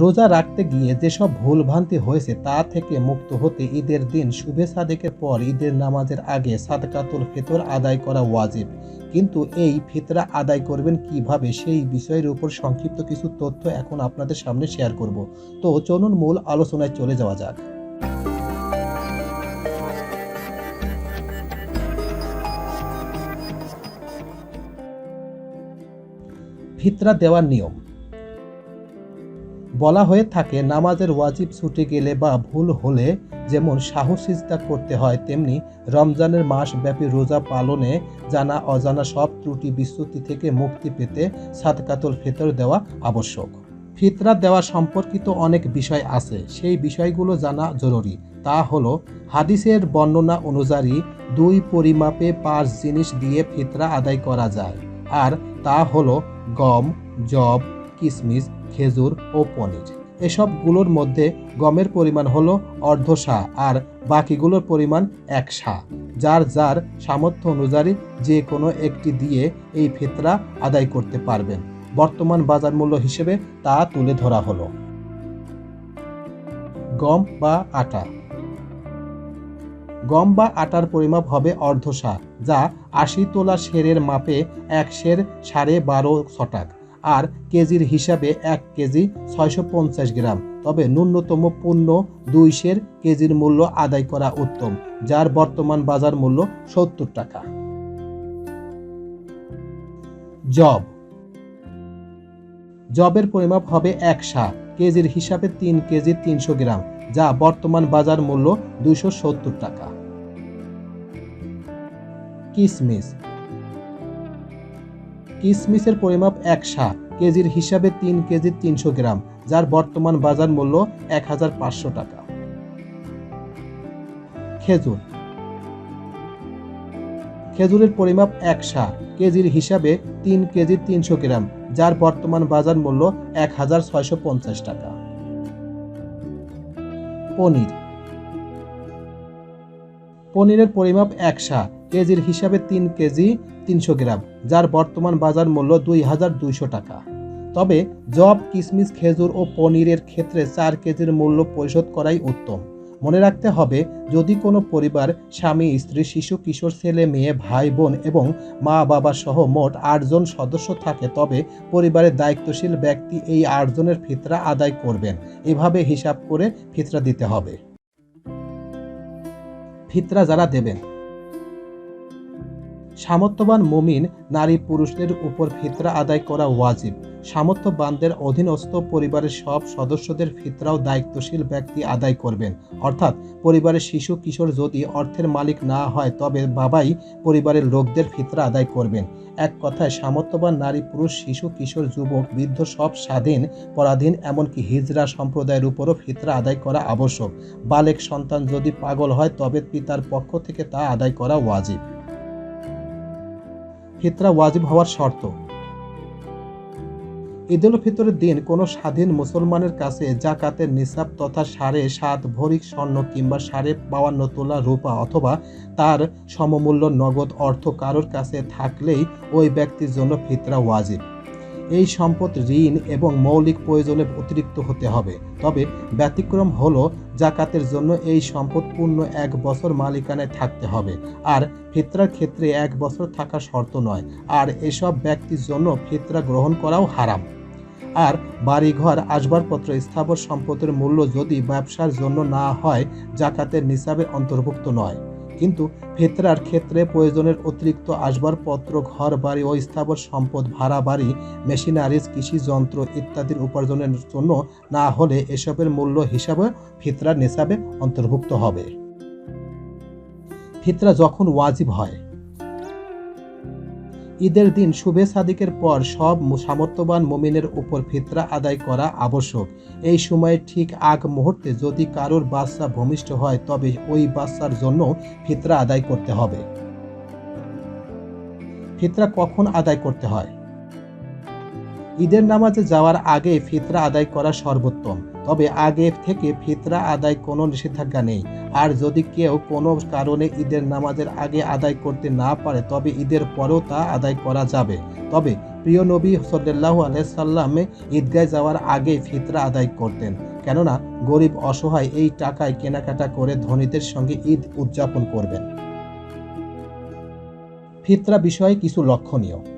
রোজা রাখতে গিয়ে যেসব ভুলভ্রান্তি হয়েছে তা থেকে মুক্ত হতে ঈদের দিন শুভে সাদেকের পর ঈদের নামাজের আগে সাদকাতুল ফিতর আদায় করা ওয়াজিব। কিন্তু এই ফিতরা আদায় করবেন কীভাবে সেই বিষয়ের উপর সংক্ষিপ্ত কিছু তথ্য এখন আপনাদের সামনে শেয়ার করব। তো চলুন মূল আলোচনায় চলে যাওয়া যাক। ফিতরা দেওয়ার নিয়ম। বলা হয়ে থাকে, নামাজের ওয়াজিব ছুটে গেলে বা ভুল হলে যেমন সাহসিজতা করতে হয়, তেমনি রমজানের মাস ব্যাপী রোজা পালনে জানা অজানা সব ত্রুটি বিচ্যুতি থেকে মুক্তি পেতে সাদকাতুল ফিতর দেওয়া আবশ্যক। ফিতরা দেওয়া সম্পর্কিত অনেক বিষয় আছে, সেই বিষয়গুলো জানা জরুরি। তা হলো, হাদিসের বর্ণনা অনুযায়ী দুই পরিমাপে পাঁচ জিনিস দিয়ে ফিতরা আদায় করা যায়, আর তা হলো গম জব কিশমিশ খেজুর ও পনির। এসবগুলোর মধ্যে গমের পরিমাণ হলো অর্ধ সা আর বাকিগুলোর পরিমাণ এক সা যার যার সামর্থ্য অনুযায়ী যে কোনো একটি দিয়ে এই ফিতরা আদায় করতে পারবেন। বর্তমান বাজার মূল্য হিসেবে তা তুলে ধরা হলো। গম বা আটা। গম বা আটার পরিমাপ হবে অর্ধ সা যা আশি তোলা সেরের মাপে এক সের সাড়ে বারো শটাক আর কেজির হিসাবে এক কেজি ছয়শো পঞ্চাশ গ্রাম। তবে ন্যূনতম পণ্য দুই সের কেজির মূল্য আদায় করা উত্তম, যার বর্তমান বাজার মূল্য সত্তর টাকা। জব। জবের পরিমাপ হবে এক সা কেজির হিসাবে তিন কেজি তিনশো গ্রাম, যা বর্তমান বাজার মূল্য সত্তর টাকা। কিসমিস। কিসমিসের পরিমাপ এক সা কেজির হিসাবে তিন কেজি তিনশো গ্রাম, যার বর্তমান বাজার মূল্য এক হাজার পাঁচশো টাকা। খেজুর। খেজুরের পরিমাপ এক সা কেজির হিসাবে তিন কেজি তিনশো গ্রাম, যার বর্তমান বাজার মূল্য এক হাজার ছয়শো পঞ্চাশ টাকা। পনির। পনিরের পরিমাপ এক সা কেজির হিসাবে তিন কেজি তিনশো গ্রাম, যার বর্তমান বাজার মূল্য দুই হাজার দুইশো টাকা। তবে জব কিশমিশ খেজুর ও পনিরের ক্ষেত্রে চার কেজির মূল্য পরিশোধ করাই উত্তম। মনে রাখতে হবে, যদি কোনো পরিবার স্বামী, স্ত্রী, শিশু, কিশোর, ছেলে, মেয়ে, ভাই, বোন এবং মা, বাবা সহ মোট আটজন সদস্য থাকে, তবে পরিবারের দায়িত্বশীল ব্যক্তি এই আটজনের ফিতরা আদায় করবেন। এভাবে হিসাব করে ফিতরা দিতে হবে। ফিতরা যারা দেবেন। সামর্থ্যবান মুমিন নারী পুরুষদের উপর ফিতরা আদায় করা ওয়াজিব। সামর্থ্যবানদের অধীনস্থ পরিবারের সব সদস্যদের ফিতরাও দায়িত্বশীল ব্যক্তি আদায় করবেন। অর্থাৎ, পরিবারের শিশু কিশোর যদি অর্থের মালিক না হয়, তবে বাবাই পরিবারের লোকদের ফিতরা আদায় করবেন। এক কথায়, সামর্থ্যবান নারী, পুরুষ, শিশু, কিশোর, যুবক, বৃদ্ধ সব স্বাধীন, পরাধীন, এমনকি হিজরা সম্প্রদায়ের উপরও ফিতরা আদায় করা আবশ্যক। বালেক সন্তান যদি পাগল হয়, তবে পিতার পক্ষ থেকে তা আদায় করা ওয়াজিব। ফিতরা ওয়াজিব হওয়ার শর্ত। ঈদুল ফিতরের দিন কোনো স্বাধীন মুসলমানের কাছে জাকাতের নিসাব তথা সাড়ে সাত ভরিক স্বর্ণ কিংবা সাড়ে বাউান্ন তোলা রূপা অথবা তার সমমূল্য নগদ অর্থ কারোর কাছে থাকলেই ওই ব্যক্তির জন্য ফিতরা ওয়াজিব। এই সম্পদ, ঋণ এবং মৌলিক প্রয়োজনে অতিরিক্ত হতে হবে। তবে ব্যতিক্রম হলো জাকাতের জন্য এই সম্পদ পূর্ণ এক বছর মালিকানায় থাকতে হবে। আর ফিতরার ক্ষেত্রে এক বছর থাকা শর্ত নয়। আর এসব ব্যক্তির জন্য ফিতরা গ্রহণ করাও হারাম। আর বাড়িঘর, আসবাবপত্র, স্থাবর সম্পদের মূল্য যদি ব্যবসার জন্য না হয়, জাকাতের নিসাবে অন্তর্ভুক্ত নয়। কিন্তু ফেতরার ক্ষেত্রে প্রয়োজনের অতিরিক্ত আসবাবপত্র ঘর, বাড়ি ও স্থাবর সম্পদ, ভাড়া, বাড়ি, মেশিনারিজ, কৃষি যন্ত্র ইত্যাদির উপার্জনের জন্য না হলে এসবের মূল্য হিসাবে ফিতরা নিসাবে অন্তর্ভুক্ত হবে। ফিতরা যখন ওয়াজিব হয় ঈদের দিন শুভে সাদিকের পর সব সামর্থ্যবান মমিনের উপর ফিতরা আদায় করা আবশ্যক। এই সময়ে ঠিক আগ মুহূর্তে যদি কারোর বাচ্চা ভূমিষ্ঠ হয়, তবে ওই বাচ্চার জন্য ফিতরা আদায় করতে হবে। ফিতরা কখন আদায় করতে হয়? ঈদের নামাজে যাওয়ার আগে ফিতরা আদায় করা সর্বোত্তম। তবে আগে থেকে ফিতরা আদায় কোনো নিষেধাজ্ঞা নেই। আর যদি কেউ কোনো কারণে ঈদের নামাজের আগে আদায় করতে না পারে, তবে ঈদের পরেও তা আদায় করা যাবে। তবে প্রিয় নবী সাল্লাহ আলাইসাল্লামে ঈদগায় যাওয়ার আগে ফিতরা আদায় করতেন। কেননা গরিব অসহায় এই টাকায় কেনাকাটা করে ধনীদের সঙ্গে ঈদ উদযাপন করবেন। ফিতরা বিষয়ে কিছু লক্ষণীয়।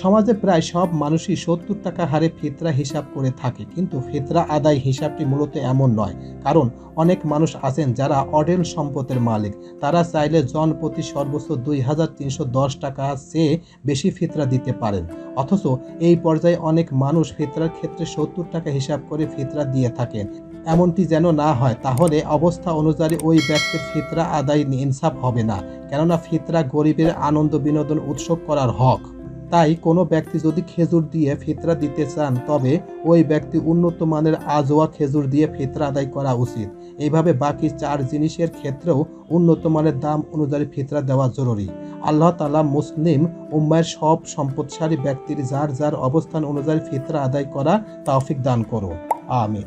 সমাজে প্রায় সব মানুষই সত্তর টাকা হারে ফিতরা হিসাব করে থাকে, কিন্তু ফিতরা আদায় হিসাবটি মূলত এমন নয়, কারণ অনেক মানুষ আছেন যারা অডেল সম্পদের মালিক। তারা চাইলে জন প্রতি সর্বোচ্চ দুই হাজার তিনশো দশ টাকা চেয়ে বেশি ফিতরা দিতে পারেন। অথচ এই পর্যায়ে অনেক মানুষ ফিতরার ক্ষেত্রে সত্তর টাকা হিসাব করে ফিতরা দিয়ে থাকেন। এমনটি যেন না হয়, তাহলে অবস্থা অনুযায়ী ওই ব্যক্তির ফিতরা আদায় ইনসাফ হবে না। কেননা ফিতরা গরিবের আনন্দ বিনোদন উৎসব করার হক। তাই কোনো ব্যক্তি যদি খেজুর দিয়ে ফিতরা দিতে চান, তবে ওই ব্যক্তি উন্নত মানের আজোয়া খেজুর দিয়ে ফিতরা আদায় করা উচিত। এইভাবে বাকি চার জিনিসের ক্ষেত্রেও উন্নত মানের দাম অনুযায়ী ফিতরা দেওয়া জরুরি। আল্লাহ তালা মুসলিম উম্মায়ের সব সম্পদশালী ব্যক্তির যার যার অবস্থান অনুযায়ী ফিতরা আদায় করা তৌফিক দান করো আমিন।